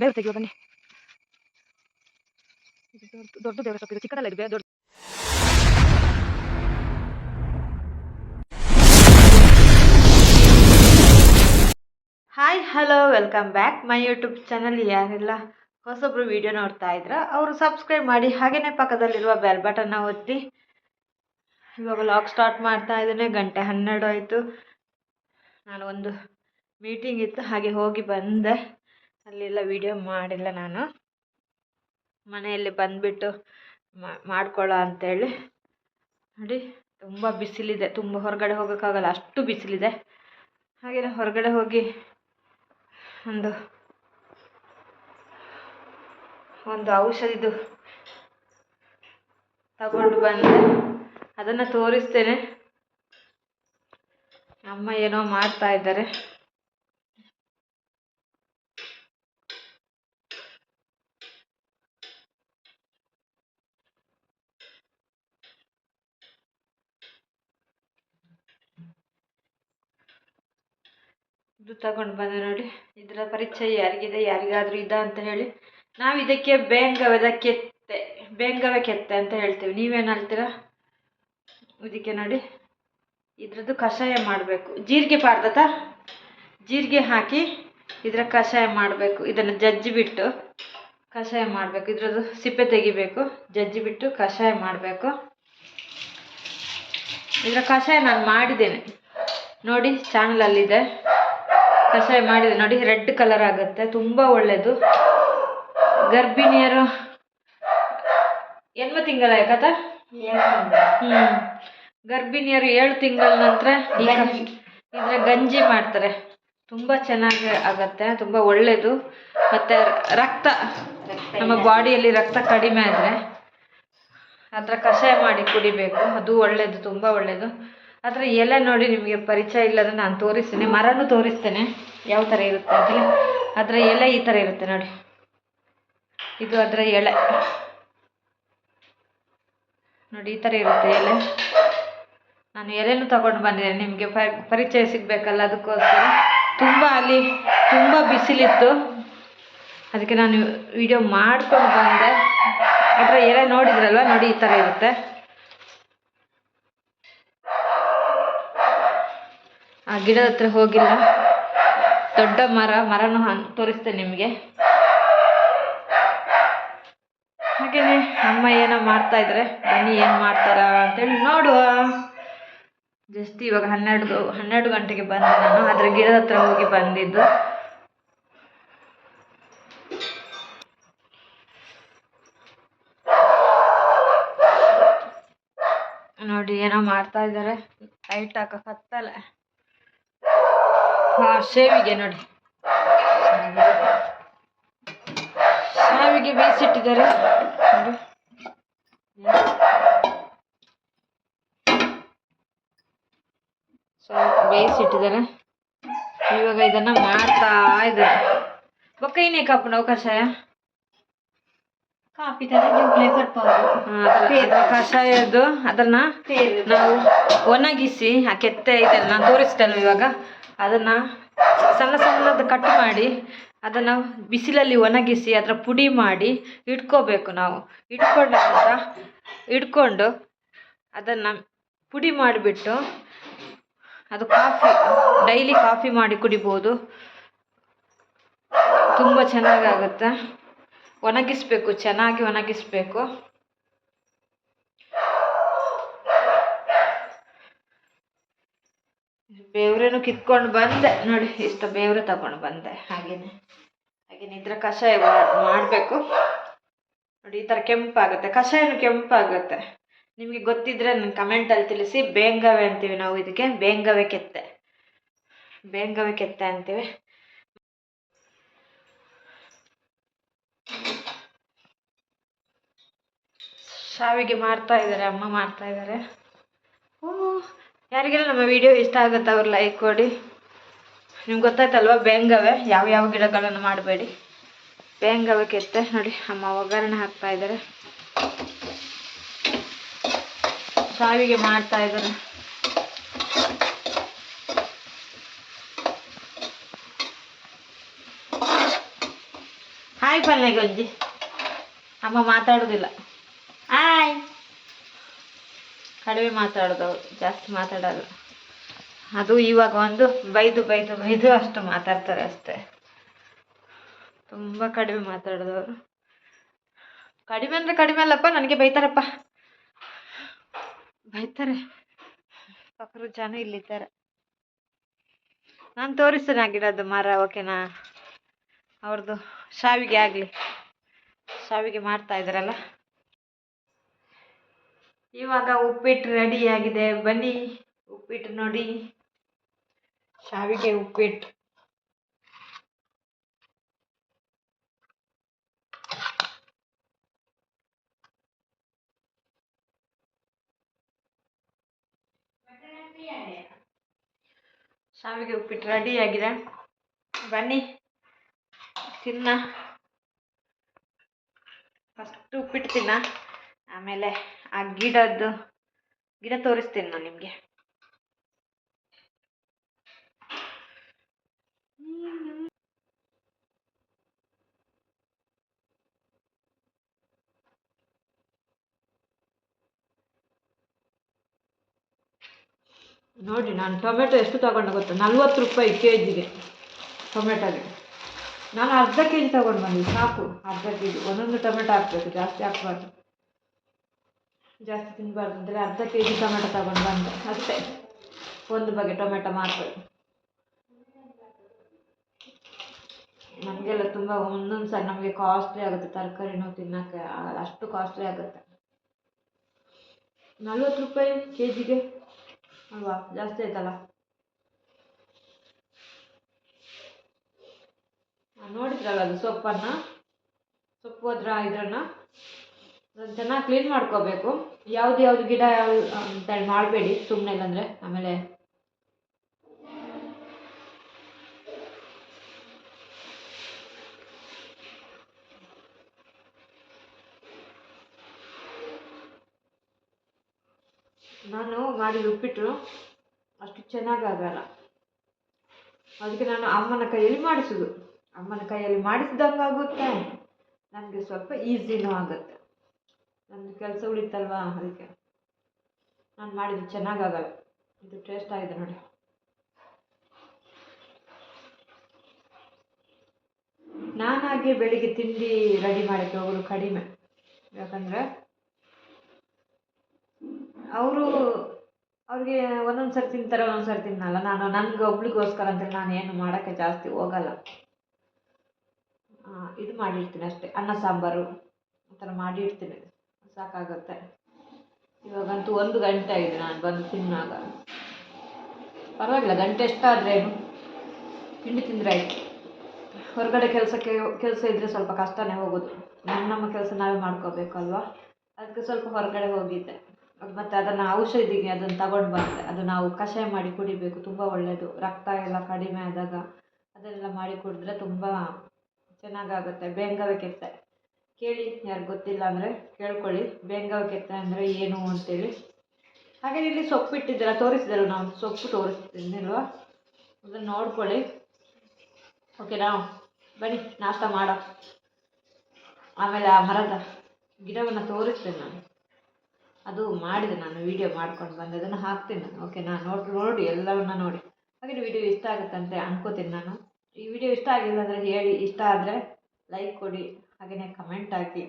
ಬೇವು ತೆಗೆಯುವ, ಬನ್ನಿ. ದೊಡ್ಡ- ದೇವರ ಸೊಪ್ಪು ಚಿಕ್ಕದಲ್ಲ, ಇದು ಬೇ- ದೊಡ್ಡ hi hello welcome back my YouTube channel ಯಾರೆಲ್ಲ ಹೊಸೊಬ್ರು ವಿಡಿಯೋ ನೋಡ್ತಾ ಇದ್ರ, ಅವರು ಸಬ್ಸ್ಕ್ರೈಬ್ ಮಾಡಿ ಹಾಗೆಯೇ ಪಕ್ಕದಲ್ಲಿರುವ ಬೆಲ್ ಬಟನ್ನ ಒತ್ತಿ. ಇವಾಗ ಲಾಕ್ ಸ್ಟಾರ್ಟ್ ಮಾಡ್ತಾ ಇದ್ದೇನೆ, ಗಂಟೆ ಹನ್ನೆರಡು ಆಯಿತು. ನಾನು ಒಂದು ಮೀಟಿಂಗ್ ಇತ್ತು, ಹಾಗೆ ಹೋಗಿ ಬಂದೆ. ಅಲ್ಲೆಲ್ಲ ವೀಡಿಯೋ ಮಾಡಿಲ್ಲ ನಾನು. ಮನೆಯಲ್ಲಿ ಬಂದುಬಿಟ್ಟು ಮಾಡ್ಕೊಳ್ಳೋ ಅಂತೇಳಿ. ನೋಡಿ, ತುಂಬ ಬಿಸಿಲಿದೆ. ತುಂಬ ಹೊರಗಡೆ ಹೋಗೋಕ್ಕಾಗಲ್ಲ, ಅಷ್ಟು ಬಿಸಿಲಿದೆ. ಹಾಗೆ ಹೊರಗಡೆ ಹೋಗಿ ಒಂದು ಒಂದು ಔಷಧಿದು ತಗೊಂಡು ಬಂದೆ. ಅದನ್ನು ತೋರಿಸ್ತೇನೆ. ಅಮ್ಮ ಏನೋ ಮಾಡ್ತಾ ಇದ್ದಾರೆ. ತಗೊಂಡು ನೋಡಿ ಇದರ ಪರಿಚಯ ಯಾರಿಗಿದೆ, ಯಾರಿಗಾದ್ರೂ ಇದ ಅಂತ ಹೇಳಿ. ನಾವು ಇದಕ್ಕೆ ಬೇಂಗವದ ಕೆತ್ತೆ ಬೇಂಗವ ಕೆತ್ತೆ ಅಂತ ಹೇಳ್ತೀವಿ. ನೀವೇನು ಹೇಳ್ತೀರಾ? ಇದಕ್ಕೆ ನೋಡಿ. ಇದ್ರದ್ದು ಕಷಾಯ ಮಾಡಬೇಕು. ಜೀರಿಗೆ ಪಾರ್ದತ ಜೀರಿಗೆ ಹಾಕಿ ಇದರ ಕಷಾಯ ಮಾಡಬೇಕು. ಇದನ್ನು ಜಜ್ಜಿ ಬಿಟ್ಟು ಕಷಾಯ ಮಾಡಬೇಕು. ಇದ್ರದ್ದು ಸಿಪ್ಪೆ ತೆಗಿಬೇಕು. ಜಜ್ಜಿ ಬಿಟ್ಟು ಕಷಾಯ ಮಾಡಬೇಕು. ಇದರ ಕಷಾಯ ನಾನು ಮಾಡಿದ್ದೇನೆ. ನೋಡಿ ಚಾನಲಲ್ಲಿದೆ ಕಷಾಯ ಮಾಡಿದೆ. ನೋಡಿ ರೆಡ್ ಕಲರ್ ಆಗುತ್ತೆ. ತುಂಬಾ ಒಳ್ಳೇದು. ಗರ್ಭಿಣಿಯರು ಎನ್ಮ ತಿಂಗಳ ಯಾಕತ ಹ್ಮ್. ಗರ್ಭಿಣಿಯರು ಏಳು ತಿಂಗಳ ನಂತರ ಇದರ ಗಂಜಿ ಮಾಡ್ತಾರೆ. ತುಂಬಾ ಚೆನ್ನಾಗಿ ಆಗತ್ತೆ. ತುಂಬಾ ಒಳ್ಳೇದು. ಮತ್ತೆ ರಕ್ತ ನಮ್ಮ ಬಾಡಿಯಲ್ಲಿ ರಕ್ತ ಕಡಿಮೆ ಆದ್ರೆ ಅದರ ಕಷಾಯ ಮಾಡಿ ಕುಡಿಬೇಕು. ಅದು ಒಳ್ಳೇದು ತುಂಬಾ ಒಳ್ಳೆಯದು ಅದರ ಎಲೆ ನೋಡಿ ನಿಮಗೆ ಪರಿಚಯ ಇಲ್ಲದ್ರೆ ನಾನು ತೋರಿಸ್ತೇನೆ. ಮರನೂ ತೋರಿಸ್ತೇನೆ. ಯಾವ ಥರ ಇರುತ್ತೆ ಅಂತೇಳಿ. ಅದರ ಎಲೆ ಈ ಥರ ಇರುತ್ತೆ ನೋಡಿ. ಇದು ಅದರ ಎಲೆ ನೋಡಿ, ಈ ಥರ ಇರುತ್ತೆ ಎಲೆ. ನಾನು ಎಲೆನೂ ತಗೊಂಡು ಬಂದಿದ್ದೇನೆ. ನಿಮಗೆ ಪರಿಚಯ ಸಿಗಬೇಕಲ್ಲ ಅದಕ್ಕೋಸ್ಕರ. ತುಂಬ ಅಲ್ಲಿ ತುಂಬ ಬಿಸಿಲಿತ್ತು. ಅದಕ್ಕೆ ನಾನು ವಿಡಿಯೋ ಮಾಡ್ಕೊಂಡು ಬಂದೆ. ಅದರ ಎಲೆ ನೋಡಿದ್ರಲ್ವ? ನೋಡಿ, ಈ ಥರ ಇರುತ್ತೆ. ಆ ಗಿಡದ ಹತ್ರ ಹೋಗಿಲ್ಲ. ದೊಡ್ಡ ಮರ, ಮರನೂ ತೋರಿಸ್ತೇನೆ ನಿಮಗೆ. ಹಾಗೇನೆ ಅಮ್ಮ ಏನೋ ಮಾಡ್ತಾ ಇದ್ರೆ, ಬನ್ನಿ ಏನು ಮಾಡ್ತಾರ ಅಂತೇಳಿ ನೋಡುವ. ಜಸ್ಟ್ ಇವಾಗ ಹನ್ನೆರಡು ಹನ್ನೆರಡು ಗಂಟೆಗೆ ಬಂದೆ ನಾನು, ಆದ್ರೆ ಗಿಡದ ಹತ್ರ ಹೋಗಿ ಬಂದಿದ್ದು. ನೋಡಿ ಏನೋ ಮಾಡ್ತಾ ಇದ್ದಾರೆ ಲೈಟ್ ಹಾಕಕ್ ಹತ್ತಲ್ಲ. ಹಾ ಶೇವಿಗೆ ನೋಡಿ. ಶಾವಿಗೆ ಬೇಯಿಸಿಟ್ಟಿದ್ದಾರೆ ನೋಡಿ. ಬೇಯಿಸಿಟ್ಟಿದ್ದಾರೆ ಇವಾಗ ಇದನ್ನ ಮಾಡ್ತಾ ಇದ್ದಾರೆ. ಬೊಕ್ಕ ಇನ್ನೇ ಕಾಪು ನಾವು ಕಷಾಯ ಕಾಫಿ ತರ ಕಷಾಯದ್ದು ಅದನ್ನ ನಾವು ಒಣಗಿಸಿ ಆ ಕೆತ್ತೆ ಇದೆಲ್ಲ ತೋರಿಸ್ತೇನೆ ಇವಾಗ? ಅದನ್ನ ಸಣ್ಣ ಸಣ್ಣದು ಕಟ್ ಮಾಡಿ, ಅದನ್ನು ಬಿಸಿಲಲ್ಲಿ ಒಣಗಿಸಿ, ಅದರ ಪುಡಿ ಮಾಡಿ ಇಟ್ಕೋಬೇಕು ನಾವು. ಇಟ್ಕೊಂಡ ನಂತರ ಇಟ್ಕೊಂಡು ಅದನ್ನು ಪುಡಿ ಮಾಡಿಬಿಟ್ಟು ಅದು ಕಾಫಿ, ಡೈಲಿ ಕಾಫಿ ಮಾಡಿ ಕುಡಿಬೋದು. ತುಂಬ ಚೆನ್ನಾಗಾಗುತ್ತೆ. ಒಣಗಿಸ್ಬೇಕು, ಚೆನ್ನಾಗಿ ಒಣಗಿಸ್ಬೇಕು. ಬೇವ್ರೇನು ಕಿತ್ಕೊಂಡು ಬಂದೆ. ನೋಡಿ, ಇಷ್ಟು ಬೇವ್ರೆ ತಗೊಂಡು ಬಂದೆ. ಹಾಗೇನೆ. ಹಾಗೇನೆ ಇದ್ರ ಕಷಾಯ ಮಾಡಬೇಕು. ನೋಡಿ, ಈ ಥರ ಕೆಂಪಾಗುತ್ತೆ. ಕಷಾಯನು ಕೆಂಪಾಗುತ್ತೆ. ನಿಮಗೆ ಗೊತ್ತಿದ್ರೆ ನನ್ನ ಕಮೆಂಟಲ್ಲಿ ತಿಳಿಸಿ. ಬೇಂಗವೆ ಅಂತೀವಿ ನಾವು ಇದಕ್ಕೆ. ಬೇಂಗವೆ ಕೆತ್ತೆ. ಬೇಂಗವೆ ಕೆತ್ತೆ ಅಂತೀವಿ. ಶಾವಿಗೆ ಮಾಡ್ತಾ ಇದ್ದಾರೆ ಅಮ್ಮ ಮಾಡ್ತಾ ಇದ್ದಾರೆ ಓ ಯಾರಿಗೆಲ್ಲ ನಮ್ಮ ವಿಡಿಯೋ ಇಷ್ಟ ಆಗುತ್ತೆ ಅವ್ರು ಲೈಕ್ ಕೊಡಿ. ನಿಮ್ಗೆ ಗೊತ್ತಾಯ್ತಲ್ವ, ಬೇಂಗವೆ, ಯಾವ ಯಾವ ಗಿಡಗಳನ್ನು ಮಾಡಬೇಡಿ. ಬೇಂಗವೆ ಕೆತ್ತೆ, ನೋಡಿ, ಅಮ್ಮ ಒಗ್ಗರಣೆ ಹಾಕ್ತಾ ಇದ್ದಾರೆ ಸಾವಿಗೆ ಮಾಡ್ತಾ ಇದ್ದಾರೆ ಹಾಯ್ ಪಲ್ಲೆ ಗಂಜಿ. ಅಮ್ಮ ಮಾತಾಡೋದಿಲ್ಲ. ಹಾಯ್ ಕಡಿಮೆ ಮಾತಾಡೋದು ಜಾಸ್ತಿ ಮಾತಾಡಲ್ಲ. ಅದು ಇವಾಗ ಒಂದು ಬೈದು ಬೈದು ಬೈದು ಅಷ್ಟು ಮಾತಾಡ್ತಾರೆ ಅಷ್ಟೇ. ತುಂಬ ಕಡಿಮೆ ಮಾತಾಡೋದು ಅವರು ಕಡಿಮೆ ಅಂದರೆ ಕಡಿಮೆ ಅಲ್ಲಪ್ಪ, ನನಗೆ ಬೈತಾರಪ್ಪ. ಬೈತಾರೆ. ಪಕ್ಕರು ಜನ ಇಲ್ಲಿದ್ದಾರೆ. ನಾನು ತೋರಿಸ್ತೇನೆ ಆ ಗಿಡದ್ದು ಮರ, ಓಕೆನಾ? ಅವ್ರದ್ದು ಶಾವಿಗೆ ಆಗಲಿ. ಶಾವಿಗೆ ಮಾಡ್ತಾ ಇದ್ದಾರಲ್ಲ ಇವಾಗ ಉಪ್ಪಿಟ್ಟು ರೆಡಿ ಆಗಿದೆ. ಬನ್ನಿ, ಉಪ್ಪಿಟ್ಟು ನೋಡಿ. ಶಾವಿಗೆ ಉಪ್ಪಿಟ್ಟು. ಶಾವಿಗೆ ಉಪ್ಪಿಟ್ಟು ರೆಡಿ ಆಗಿದೆ. ಬನ್ನಿ, ತಿನ್ನ. ಫಸ್ಟ್ ಉಪ್ಪಿಟ್ಟು ತಿನ್ನ. ಆಮೇಲೆ ಆ ಗಿಡದ್ದು, ಗಿಡ ತೋರಿಸ್ತೀನಿ ನಾನು ನಿಮಗೆ. ನೋಡಿ, ನಾನು ಟೊಮೆಟೊ ಎಷ್ಟು ತಗೊಂಡು ಗೊತ್ತಾ? ನಲ್ವತ್ತು ರೂಪಾಯಿ ಕೆ ಜಿಗೆ ಟೊಮೆಟೊಗೆ. ನಾನು ಅರ್ಧ ಕೆ ಜಿ ತಗೊಂಡು ಬಂದಿದ್ದೆ ಸಾಕು. ಅರ್ಧ ಕೆ ಜಿ ಒಂದೊಂದು ಟೊಮೆಟೊ ಹಾಕ್ಬೇಕು, ಜಾಸ್ತಿ ಹಾಕ್ಬಾರ್ದು. ಜಾಸ್ತಿ ತಿನ್ನಬಾರ್ದು ಅಂದರೆ ಅರ್ಧ ಕೆ ಜಿ ಟೊಮೆಟೊ ತಗೊಂಡು ಬಂದೆ. ಅಷ್ಟೇ. ಒಂದು ಬಗೆ ಟೊಮೆಟೊ ಮಾತ್ರ. ನಮಗೆಲ್ಲ ತುಂಬ ಒಂದೊಂದು ಸಾರಿ ನಮಗೆ ಕಾಸ್ಟ್ಲಿ ಆಗುತ್ತೆ ತರಕಾರಿನೂ ತಿನ್ನೋಕ್ಕೆ. ಅಷ್ಟು ಕಾಸ್ಟ್ಲಿ ಆಗುತ್ತೆ. ನಲ್ವತ್ತು ರೂಪಾಯಿ ಕೆ ಜಿಗೆ ಅಲ್ವಾ? ಜಾಸ್ತಿ ಆಯ್ತಲ್ಲ? ನೋಡಿದ್ರಲ್ಲ ಅದು ಸೊಪ್ಪನ್ನು? ಸೊಪ್ಪು ಅದ್ರ ಇದನ್ನು ಅದನ್ನ ಚೆನ್ನಾಗಿ ಕ್ಲೀನ್ ಮಾಡ್ಕೋಬೇಕು. ಯಾವ್ದು ಯಾವ್ದು ಗಿಡ ಅಂತೇಳಿ ಮಾಡಬೇಡಿ ಸುಮ್ಮನೆ ಇಲ್ಲಾಂದರೆ. ಆಮೇಲೆ ನಾನು ಮಾಡಿದ ಉಪ್ಪಿಟ್ಟು ಅಷ್ಟು ಚೆನ್ನಾಗಾಗಲ್ಲ ಅದಕ್ಕೆ ನಾನು ಅಮ್ಮನ ಕೈಯಲ್ಲಿ ಮಾಡಿಸೋದು. ಅಮ್ಮನ ಕೈಯಲ್ಲಿ ಮಾಡಿಸಿದಂಗೆ ಆಗುತ್ತೆ. ನನಗೆ ಸ್ವಲ್ಪ ಈಸಿನೂ ಆಗುತ್ತೆ. ನನ್ನ ಕೆಲಸ ಅದಕ್ಕೆ. ನಾನು ಮಾಡಿದ್ದು ಚೆನ್ನಾಗಾಗಲ್ಲ. ಇದು ಟೇಸ್ಟ್ ಆಗಿದೆ ನೋಡಿ. ನಾನಾಗಿ ಬೆಳಿಗ್ಗೆ ತಿಂಡಿ ರೆಡಿ ಮಾಡೋಕ್ಕೆ ಹೋಗೋದು ಕಡಿಮೆ. ಯಾಕಂದರೆ ಅವರು ಅವ್ರಿಗೆ ಒಂದೊಂದು ಸರ್ತಿ ತಿಂತಾರೆ, ಒಂದೊಂದು ಸರ್ತಿ ತಿನ್ನಲ್ಲ. ನಾನು ನನಗೆ ಒಬ್ಳಿಗೋಸ್ಕರ ಅಂತೇಳಿ ನಾನು ಏನು ಮಾಡೋಕ್ಕೆ ಜಾಸ್ತಿ ಹೋಗಲ್ಲ. ಇದು ಮಾಡಿರ್ತೀನಿ ಅಷ್ಟೇ. ಅನ್ನ ಸಾಂಬಾರು, ಆ ಥರ ಮಾಡಿರ್ತೀನಿ. ಸಾಕಾಗುತ್ತೆ. ಇವಾಗಂತೂ ಒಂದು ಗಂಟೆ ಆಗಿದೆ ನಾನು ಬಂದು ತಿನ್ನಾಗ. ಪರವಾಗಿಲ್ಲ, ಗಂಟೆ ಎಷ್ಟಾದ್ರೇನು ತಿಂಡಿ ತಿಂದರೆ ಆಯಿತು. ಹೊರಗಡೆ ಕೆಲಸಕ್ಕೆ, ಕೆಲಸ ಇದ್ದರೆ ಸ್ವಲ್ಪ ಕಷ್ಟನೇ ಹೋಗೋದು. ನಮ್ಮ ನಮ್ಮ ಕೆಲಸ ನಾವೇ ಮಾಡ್ಕೋಬೇಕು ಅಲ್ವಾ ಅದಕ್ಕೆ ಸ್ವಲ್ಪ ಹೊರಗಡೆ ಹೋಗಿದ್ದೆ. ಮತ್ತು ಅದನ್ನು ಔಷಧಿಗೆ ಅದನ್ನು ತಗೊಂಡು ಬಂದೆ. ಅದು ನಾವು ಕಷಾಯ ಮಾಡಿ ಕುಡಿಬೇಕು, ತುಂಬ ಒಳ್ಳೆಯದು ರಕ್ತ ಎಲ್ಲ ಕಡಿಮೆ ಆದಾಗ ಅದನ್ನೆಲ್ಲ ಮಾಡಿ ಕುಡಿದ್ರೆ ತುಂಬ ಚೆನ್ನಾಗಾಗುತ್ತೆ. ಬೇಗ ಕೆತ್ತೆ ಕೇಳಿ, ಯಾರು ಗೊತ್ತಿಲ್ಲ ಅಂದರೆ ಕೇಳ್ಕೊಳ್ಳಿ. ಬೆಂಗಾವ್ ಕೆತ್ತ ಅಂದರೆ ಏನು ಅಂತೇಳಿ. ಹಾಗೆ ಇಲ್ಲಿ ಸೊಪ್ಪು ಇಟ್ಟಿದ್ದೀರ ತೋರಿಸಿದ್ರು ನಾವು, ಸೊಪ್ಪು ತೋರಿಸ್ತಿದ್ದಿಲ್ವಾ ಅದನ್ನು ನೋಡ್ಕೊಳ್ಳಿ. ಓಕೆನಾ ಬನ್ನಿ, ನಾಷ್ಟ ಮಾಡೋ. ಆಮೇಲೆ ಆ ಮರದ ಗಿಡವನ್ನು ತೋರಿಸ್ತೇನೆ ನಾನು. ಅದು ಮಾಡಿದೆ ನಾನು ವಿಡಿಯೋ ಮಾಡ್ಕೊಂಡು ಬಂದೆ. ಅದನ್ನು ಹಾಕ್ತೀನಿ ನಾನು. ಓಕೆನಾ ನೋಡಿ ನೋಡಿ, ಎಲ್ಲವನ್ನ ನೋಡಿ. ಹಾಗೆ ವಿಡಿಯೋ ಇಷ್ಟ ಆಗುತ್ತಂತೆ ಅನ್ಕೋತೀನಿ ನಾನು. ಈ ವಿಡಿಯೋ ಇಷ್ಟ ಆಗಿಲ್ಲ ಅಂದರೆ ಹೇಳಿ, ಇಷ್ಟ ಆದರೆ ಲೈಕ್ ಕೊಡಿ ಹಾಗೆಯೇ ಕಮೆಂಟ್ ಹಾಕಿ.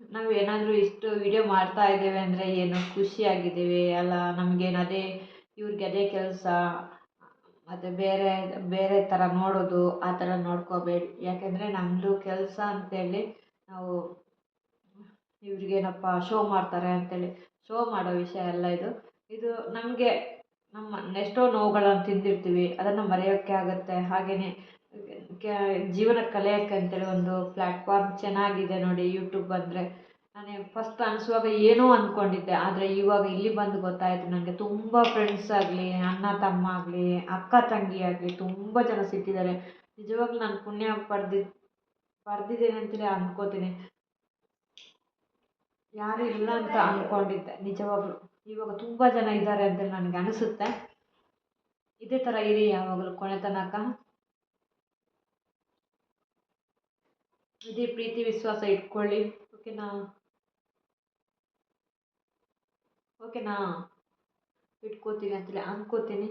ನಾವು ಏನಾದರೂ ಇಷ್ಟು ವಿಡಿಯೋ ಮಾಡ್ತಾ ಇದ್ದೇವೆ ಅಂದರೆ ಏನು ಖುಷಿಯಾಗಿದ್ದೇವೆ ಅಲ್ಲ? ನಮಗೇನು ಅದೇ, ಇವ್ರಿಗೆ ಅದೇ ಕೆಲಸ, ಮತ್ತು ಬೇರೆ ಬೇರೆ ಥರ ನೋಡೋದು, ಆ ಥರ ನೋಡ್ಕೋಬೇಡಿ. ಯಾಕೆಂದರೆ ನಮ್ಮದು ಕೆಲಸ ಅಂತೇಳಿ ನಾವು ಇವ್ರಿಗೇನಪ್ಪ ಶೋ ಮಾಡ್ತಾರೆ ಅಂತೇಳಿ. ಶೋ ಮಾಡೋ ವಿಷಯ ಅಲ್ಲ ಇದು. ಇದು ನಮಗೆ ನಮ್ಮ ಎಷ್ಟೋ ನೋವುಗಳನ್ನು ತಿಂದಿರ್ತೀವಿ. ಅದನ್ನು ಮರೆಯೋಕ್ಕೆ ಆಗುತ್ತೆ. ಹಾಗೆಯೇ ಜೀವನ ಕಲಿಯೋಕ್ಕೆ ಅಂತೇಳಿ ಒಂದು ಪ್ಲ್ಯಾಟ್ಫಾರ್ಮ್ ಚೆನ್ನಾಗಿದೆ ನೋಡಿ ಯೂಟ್ಯೂಬ್ ಅಂದರೆ ನಾನು ಫಸ್ಟ್ ಅನಿಸುವಾಗ ಏನೋ ಅಂದ್ಕೊಂಡಿದ್ದೆ ಆದರೆ ಇವಾಗ ಇಲ್ಲಿ ಬಂದು ಗೊತ್ತಾಯಿತು ನನಗೆ ತುಂಬ ಫ್ರೆಂಡ್ಸ್ ಆಗಲಿ, ಅಣ್ಣ, ತಮ್ಮ ಆಗಲಿ, ಅಕ್ಕ, ತಂಗಿ ಆಗಲಿ, ತುಂಬ ಜನ ಸಿಕ್ಕಿದ್ದಾರೆ. ನಿಜವಾಗ್ಲೂ ನಾನು ಪುಣ್ಯ ಪಡೆದಿ, ಪಡೆದಿದ್ದೇನೆ ಅಂತೇಳಿ ಅಂದ್ಕೋತೀನಿ ಯಾರು ಇಲ್ಲ ಅಂತ ಅಂದ್ಕೊಂಡಿದ್ದೆ ನಿಜವಾಗ್ಲೂ. ಇವಾಗ ತುಂಬ ಜನ ಇದ್ದಾರೆ ಅಂತೇಳಿ ನನಗೆ ಅನಿಸುತ್ತೆ. ಇದೇ ಥರ ಇರಿ ಯಾವಾಗಲೂ ಕೊನೆ ತನಕ ಇದೇ ಪ್ರೀತಿ, ವಿಶ್ವಾಸ ಇಟ್ಕೊಳ್ಳಿ. ಓಕೆನಾ ಓಕೆನಾ ಇಟ್ಕೋತೀನಿ ಅಂತೇಳಿ ಅಂದ್ಕೋತೀನಿ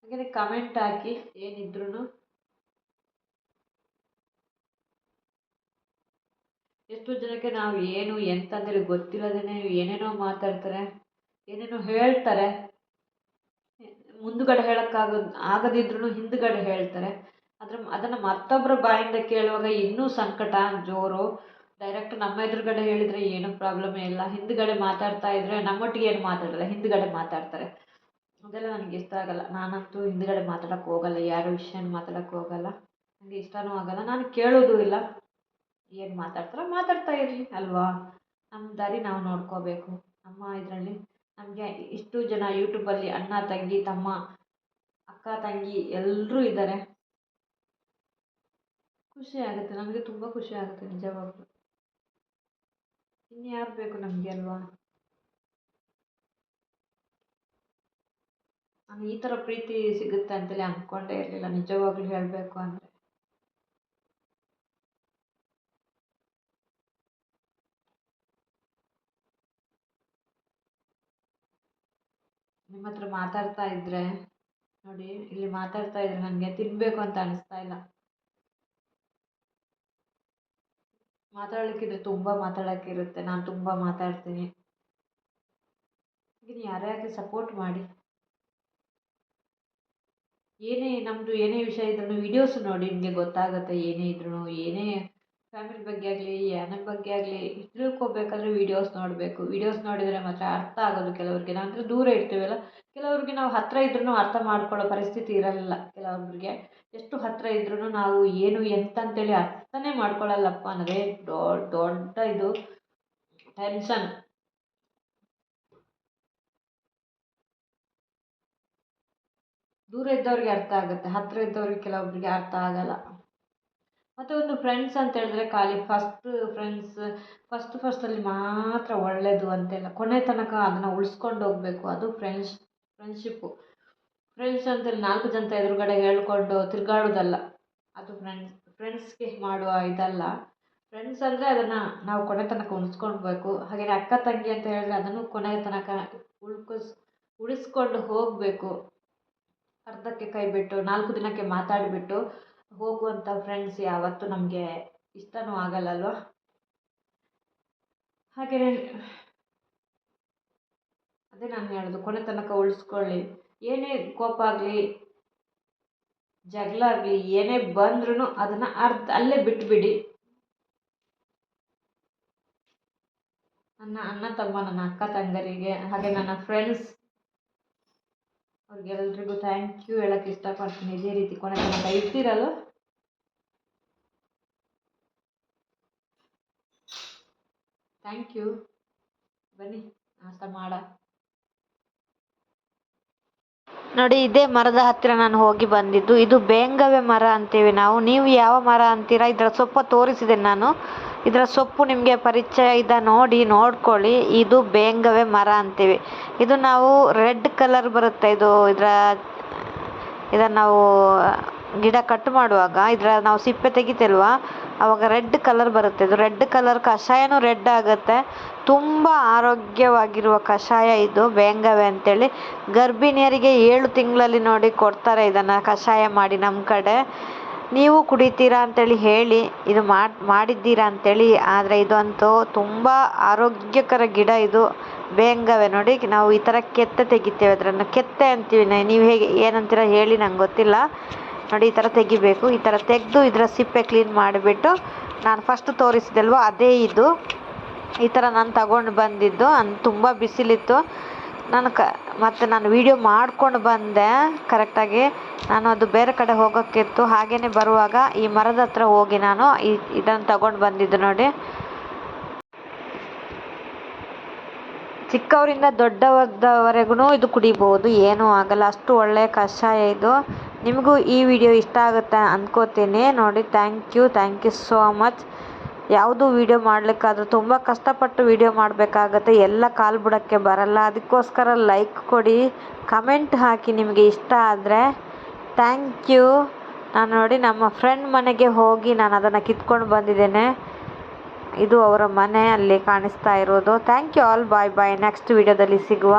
ಹಾಗೆಯೇ ಕಮೆಂಟ್ ಹಾಕಿ ಏನಿದ್ರು ಎಷ್ಟೋ ಜನಕ್ಕೆ ನಾವು ಏನು ಎಂತಂದೇಳಿ ಗೊತ್ತಿಲ್ಲದೇ ಏನೇನೋ ಮಾತಾಡ್ತಾರೆ, ಏನೇನೋ ಹೇಳ್ತಾರೆ. ಮುಂದುಗಡೆ ಹೇಳೋಕ್ಕಾಗ ಆಗದಿದ್ರೂ ಹಿಂದುಗಡೆ ಹೇಳ್ತಾರೆ. ಅದ್ರ ಅದನ್ನು ಮತ್ತೊಬ್ಬರ ಬಾಯಿಂದ ಕೇಳುವಾಗ ಇನ್ನೂ ಸಂಕಟ, ಜೋರು. ಡೈರೆಕ್ಟ್ ನಮ್ಮ ಎದುರುಗಡೆ ಹೇಳಿದರೆ ಏನೂ ಪ್ರಾಬ್ಲಮೇ ಇಲ್ಲ. ಹಿಂದ್ಗಡೆ ಮಾತಾಡ್ತಾ ಇದ್ದರೆ ನಮ್ಮೊಟ್ಟಿಗೆ ಏನು ಮಾತಾಡಲ್ಲ, ಹಿಂದ್ಗಡೆ ಮಾತಾಡ್ತಾರೆ. ಅದೆಲ್ಲ ನನಗೆ ಇಷ್ಟ ಆಗಲ್ಲ. ನಾನಂತೂ ಹಿಂದ್ಗಡೆ ಮಾತಾಡಕ್ಕೆ ಹೋಗಲ್ಲ, ಯಾರ ವಿಷಯನೂ ಮಾತಾಡಕ್ಕೆ ಹೋಗಲ್ಲ. ನನಗೆ ಇಷ್ಟನೂ ಆಗಲ್ಲ. ನಾನು ಕೇಳೋದು ಇಲ್ಲ. ಏನು ಮಾತಾಡ್ತಾರೋ ಮಾತಾಡ್ತಾ ಇರಲಿ ಅಲ್ವಾ? ನಮ್ಮ ದಾರಿ ನಾವು ನೋಡ್ಕೋಬೇಕು. ನಮ್ಮ ಇದರಲ್ಲಿ ನಮಗೆ ಇಷ್ಟು ಜನ ಯೂಟ್ಯೂಬಲ್ಲಿ ಅಣ್ಣ, ತಂಗಿ, ತಮ್ಮ, ಅಕ್ಕ, ತಂಗಿ ಎಲ್ಲರೂ ಇದ್ದಾರೆ. ಖುಷಿ ಆಗುತ್ತೆ ನನಗೆ ತುಂಬ ಖುಷಿ ಆಗುತ್ತೆ ನಿಜವಾಗ್ಲೂ. ಇನ್ಯಾರು ಬೇಕು ನಮಗೆ ಅಲ್ವಾ? ನಾನು ಈ ಥರ ಪ್ರೀತಿ ಸಿಗುತ್ತೆ ಅಂತೇಳಿ ಅಂದ್ಕೊಂಡೇ ಇರಲಿಲ್ಲ, ನಿಜವಾಗ್ಲೂ ಹೇಳಬೇಕು ಅಂದರೆ. ನಿಮ್ಮ ಹತ್ರ ಮಾತಾಡ್ತಾ ಇದ್ದರೆ ನೋಡಿ, ಇಲ್ಲಿ ಮಾತಾಡ್ತಾ ಇದ್ರೆ ನನಗೆ ತಿನ್ನಬೇಕು ಅಂತ ಅನಿಸ್ತಾ ಇಲ್ಲ. ಮಾತಾಡಲಿಕ್ಕಿದ್ರೆ ತುಂಬ ಮಾತಾಡೋಕ್ಕಿರುತ್ತೆ. ನಾನು ತುಂಬ ಮಾತಾಡ್ತೀನಿ. ಇದನ್ನು ಯಾರೇ ಆಗಲಿ ಸಪೋರ್ಟ್ ಮಾಡಿ. ಏನೇ ನಮ್ಮದು ಏನೇ ವಿಷಯ ಇದ್ರೂ ವೀಡಿಯೋಸ್ ನೋಡಿ ನಿಮಗೆ ಗೊತ್ತಾಗುತ್ತೆ ಏನೇ ಇದ್ರೂ ಏನೇ ಫ್ಯಾಮಿಲಿ ಬಗ್ಗೆ ಆಗಲಿ ಏನೇ ಬಗ್ಗೆ ಆಗಲಿ, ತಿಳ್ಕೊಬೇಕಾದ್ರೆ ವೀಡಿಯೋಸ್ ನೋಡಬೇಕು. ವೀಡಿಯೋಸ್ ನೋಡಿದರೆ ಮಾತ್ರ ಅರ್ಥ ಆಗೋದು ಕೆಲವ್ರಿಗೆ. ಅಂದ್ರೆ ದೂರ ಇರ್ತೀವಲ್ಲ, ಕೆಲವ್ರಿಗೆ ನಾವು ಹತ್ತಿರ ಇದ್ರೂ ಅರ್ಥ ಮಾಡ್ಕೊಳ್ಳೋ ಪರಿಸ್ಥಿತಿ ಇರಲ್ಲ ಕೆಲವೊಬ್ಬರಿಗೆ ಎಷ್ಟು ಹತ್ತಿರ ಇದ್ರೂ ನಾವು ಏನು ಎಂತ ಅಂತೇಳಿ ಅರ್ಥನೇ ಮಾಡ್ಕೊಳ್ಳಲ್ಲಪ್ಪ ಅನ್ನೋದೇ ದೊಡ್ಡ ಇದು ಟೆನ್ಷನ್ ದೂರ ಇದ್ದವ್ರಿಗೆ ಅರ್ಥ ಆಗುತ್ತೆ. ಹತ್ತಿರ ಇದ್ದವ್ರಿಗೆ ಕೆಲವೊಬ್ರಿಗೆ ಅರ್ಥ ಆಗಲ್ಲ. ಮತ್ತು ಒಂದು ಫ್ರೆಂಡ್ಸ್ ಅಂತ ಹೇಳಿದ್ರೆ ಖಾಲಿ ಫಸ್ಟ್ ಫ್ರೆಂಡ್ಸ್ ಫಸ್ಟ್ ಫಸ್ಟಲ್ಲಿ ಮಾತ್ರ ಒಳ್ಳೆಯದು ಅಂತೆಲ್ಲ. ಕೊನೆ ತನಕ ಅದನ್ನು ಉಳಿಸ್ಕೊಂಡು ಹೋಗಬೇಕು. ಅದು ಫ್ರೆಂಡ್ಸ್ ಫ್ರೆಂಡ್ಶಿಪ್ಪು ಫ್ರೆಂಡ್ಸ್ ಅಂತೇಳಿ ನಾಲ್ಕು ಜನ ಎದುರುಗಡೆ ಹೇಳ್ಕೊಂಡು ತಿರುಗಾಡೋದಲ್ಲ. ಅದು ಫ್ರೆಂಡ್ಸ್ ಫ್ರೆಂಡ್ಸ್ಗೆ ಮಾಡುವ ಇದಲ್ಲ. ಫ್ರೆಂಡ್ಸ್ ಅಂದರೆ ಅದನ್ನು ನಾವು ಕೊನೆ ತನಕ ಉಳಿಸ್ಕೊಳ್ಬೇಕು. ಹಾಗೆಯೇ ಅಕ್ಕ ತಂಗಿ ಅಂತ ಹೇಳಿದ್ರೆ ಅದನ್ನು ಕೊನೆಯ ತನಕ ಉಳ್ಕೊಸ್, ಉಳಿಸ್ಕೊಂಡು ಹೋಗಬೇಕು. ಅರ್ಧಕ್ಕೆ ಕೈ ಬಿಟ್ಟು ನಾಲ್ಕು ದಿನಕ್ಕೆ ಮಾತಾಡಿಬಿಟ್ಟು ಹೋಗುವಂಥ ಫ್ರೆಂಡ್ಸ್ ಯಾವತ್ತು ನಮಗೆ ಇಷ್ಟನೂ ಆಗಲ್ಲ ಅಲ್ವಾ ಹಾಗೆಯೇ ಅದೇ ನಾನು ಹೇಳೋದು, ಕೊನೆ ತನಕ ಉಳಿಸ್ಕೊಳ್ಳಿ. ಏನೇ ಕೋಪ ಆಗಲಿ, ಜಗಳ ಆಗಲಿ, ಏನೇ ಬಂದ್ರೂ ಅದನ್ನು ಅರ್ಧ, ಅಲ್ಲೇ ಬಿಟ್ಬಿಡಿ. ನನ್ನ ಅಣ್ಣ ತಮ್ಮ, ನನ್ನ ಅಕ್ಕ ತಂಗರಿಗೆ, ಹಾಗೆ ನನ್ನ ಫ್ರೆಂಡ್ಸ್ ಅವ್ರಿಗೆಲ್ರಿಗೂ ಥ್ಯಾಂಕ್ ಯು ಹೇಳಕ್ಕೆ ಇಷ್ಟಪಡ್ತೀನಿ. ಇದೇ ರೀತಿ ಕೊನೆ ತನಕ ಇರ್ತೀರಲ್ಲ ಥ್ಯಾಂಕ್ ಯು ಬನ್ನಿ, ನಾಷ್ಟ ಮಾಡ. ನೋಡಿ, ಇದೇ ಮರದ ಹತ್ತಿರ ನಾನು ಹೋಗಿ ಬಂದಿದ್ದು. ಇದು ಬೇಂಗವೆ ಮರ ಅಂತೀವಿ ನಾವು. ನೀವು ಯಾವ ಮರ ಅಂತೀರಾ? ಇದರ ಸೊಪ್ಪ ತೋರಿಸಿದೆ ನಾನು. ಇದರ ಸೊಪ್ಪು ನಿಮಗೆ ಪರಿಚಯ ಇದೆ ನೋಡಿ ನೋಡ್ಕೊಳ್ಳಿ. ಇದು ಬೇಂಗವೆ ಮರ ಅಂತೀವಿ. ಇದು ನಾವು ರೆಡ್ ಕಲರ್ ಬರುತ್ತೆ ಇದು ಇದರ ಇದನ್ನು ನಾವು ಗಿಡ ಕಟ್ ಮಾಡುವಾಗ ಇದರ ನಾವು ಸಿಪ್ಪೆ ತೆಗಿತಿಲ್ವ? ಆವಾಗ ರೆಡ್ ಕಲರ್ ಬರುತ್ತೆ. ಇದು ರೆಡ್ ಕಲರ್ ಕಷಾಯನೂ ರೆಡ್ ಆಗುತ್ತೆ. ತುಂಬ ಆರೋಗ್ಯವಾಗಿರುವ ಕಷಾಯ ಇದು ಬೇಂಗವೆ ಅಂತೇಳಿ. ಗರ್ಭಿಣಿಯರಿಗೆ ಏಳು ತಿಂಗಳಲ್ಲಿ ನೋಡಿ ಕೊಡ್ತಾರೆ ಇದನ್ನು ಕಷಾಯ ಮಾಡಿ ನಮ್ಮ ಕಡೆ. ನೀವು ಕುಡಿತೀರಾ ಅಂತೇಳಿ ಹೇಳಿ, ಇದು ಮಾಡಿ, ಮಾಡಿದ್ದೀರಾ ಅಂತೇಳಿ, ಆದರೆ ಇದಂತೂ ತುಂಬ ಆರೋಗ್ಯಕರ ಗಿಡ ಇದು. ಬೇಂಗವೆ ನೋಡಿ, ನಾವು ಈ ಥರ ಕೆತ್ತೆ ತೆಗಿತೇವೆ ಅದನ್ನು ಕೆತ್ತೆ ಅಂತೀವಿ. ನೀವು ಹೇಗೆ, ಏನಂತೀರ ಹೇಳಿ ನಂಗೆ ಗೊತ್ತಿಲ್ಲ. ನೋಡಿ, ಈ ಥರ ತೆಗಿಬೇಕು, ಈ ಥರ ತೆಗೆದು ಇದರ ಸಿಪ್ಪೆ ಕ್ಲೀನ್ ಮಾಡಿಬಿಟ್ಟು ನಾನು ಫಸ್ಟ್ ತೋರಿಸಿದೆಲ್ವೋ, ಅದೇ ಇದು. ಈ ಥರ ನಾನು ತಗೊಂಡು ಬಂದಿದ್ದು, ಅನ್, ತುಂಬ ಬಿಸಿಲಿತ್ತು. ನಾನು ಕ, ಮತ್ತು ನಾನು ವೀಡಿಯೋ ಮಾಡ್ಕೊಂಡು ಬಂದೆ ಕರೆಕ್ಟಾಗಿ ನಾನು ಅದು ಬೇರೆ ಕಡೆ ಹೋಗೋಕ್ಕಿತ್ತು. ಹಾಗೆಯೇ ಬರುವಾಗ ಈ ಮರದ ಹತ್ರ ಹೋಗಿ ನಾನು ಈ, ಇದನ್ನು ತಗೊಂಡು ಬಂದಿದ್ದು ನೋಡಿ. ಚಿಕ್ಕವರಿಂದ ದೊಡ್ಡವರವರೆಗೂ ಇದು ಕುಡಿಬೋದು. ಏನೂ ಆಗಲ್ಲ. ಅಷ್ಟು ಒಳ್ಳೆಯ ಕಷಾಯ ಇದು. ನಿಮಗೂ ಈ ವಿಡಿಯೋ ಇಷ್ಟ ಆಗುತ್ತೆ ಅಂದ್ಕೋತೀನಿ ನೋಡಿ thank you thank you so much ಯಾವುದು ವೀಡಿಯೋ ಮಾಡಲಿಕ್ಕಾದ್ರೂ ತುಂಬ ಕಷ್ಟಪಟ್ಟು ವೀಡಿಯೋ ಮಾಡಬೇಕಾಗತ್ತೆ. ಎಲ್ಲ ಕಾಲು ಬಿಡೋಕ್ಕೆ ಬರಲ್ಲ. ಅದಕ್ಕೋಸ್ಕರ ಲೈಕ್ ಕೊಡಿ. ಕಮೆಂಟ್ ಹಾಕಿ ನಿಮಗೆ ಇಷ್ಟ ಆದರೆ ಥ್ಯಾಂಕ್ ಯು ನಾನು ನೋಡಿ ನಮ್ಮ ಫ್ರೆಂಡ್ ಮನೆಗೆ ಹೋಗಿ ನಾನು ಅದನ್ನು ಕಿತ್ಕೊಂಡು ಬಂದಿದ್ದೇನೆ. ಇದು ಅವರ ಮನೆ ಅಲ್ಲಿ ಕಾಣಿಸ್ತಾ ಇರೋದು. Thank you all bye bye next ವಿಡಿಯೋದಲ್ಲಿ ಸಿಗುವ.